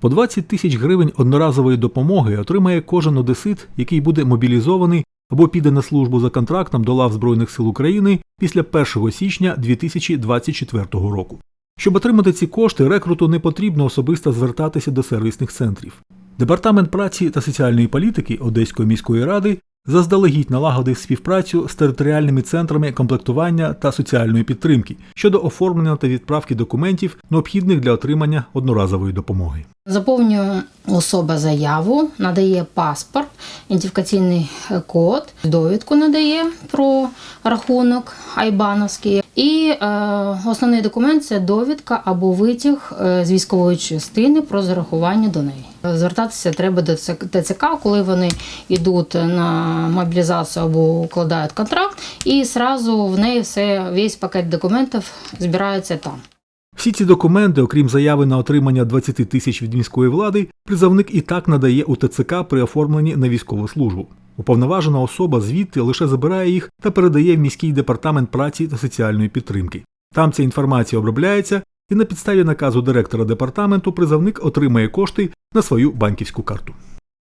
По 20 тисяч гривень одноразової допомоги отримає кожен одесит, який буде мобілізований або піде на службу за контрактом до лав Збройних сил України після 1 січня 2024 року. Щоб отримати ці кошти, рекруту не потрібно особисто звертатися до сервісних центрів. Департамент праці та соціальної політики Одеської міської ради заздалегідь налагодив співпрацю з територіальними центрами комплектування та соціальної підтримки щодо оформлення та відправки документів, необхідних для отримання одноразової допомоги. Заповнює особа заяву, надає паспорт, ідентифікаційний код, довідку надає про рахунок Айбановський. І е, основний документ це довідка або витяг е, з військової частини про зарахування до неї. Звертатися треба до ТЦК, коли вони йдуть на мобілізацію або укладають контракт, і зразу в неї все весь пакет документів збирається там. Всі ці документи, окрім заяви на отримання 20 тисяч від міської влади, призовник і так надає у ТЦК при оформленні на військову службу. Уповноважена особа звідти лише забирає їх та передає в міський департамент праці та соціальної підтримки. Там ця інформація обробляється, і на підставі наказу директора департаменту призовник отримає кошти на свою банківську карту.